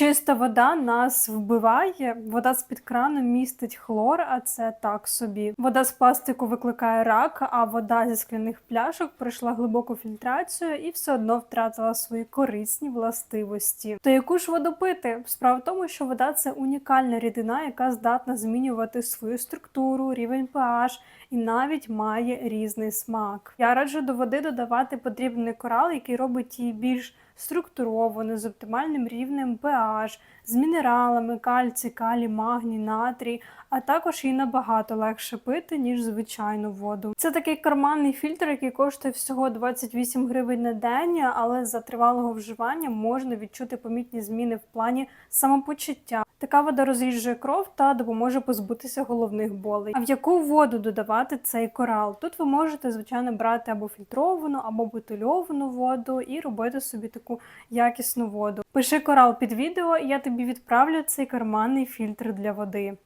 Чиста вода нас вбиває. Вода з під крану містить хлор, а це так собі. Вода з пластику викликає рак, а вода зі скляних пляшок пройшла глибоку фільтрацію і все одно втратила свої корисні властивості. То яку ж воду пити? Справа в тому, що вода це унікальна рідина, яка здатна змінювати свою структуру, рівень pH і навіть має різний смак. Я раджу до води додавати потрібний корал, який робить її більш структурованою, з оптимальним рівнем pH, з мінералами, кальцій, калій, магній, натрій, а також її набагато легше пити, ніж звичайну воду. Це такий карманний фільтр, який коштує всього 28 гривень на день, але за тривалого вживання можна відчути помітні зміни в плані самопочуття. Така вода розріджує кров та допоможе позбутися головних болей. А в яку воду додавати цей корал? Тут ви можете, звичайно, брати або фільтровану, або бутильовану воду і робити собі таку якісну воду. Пиши корал під відео, і я тобі відправлю цей карманний фільтр для води.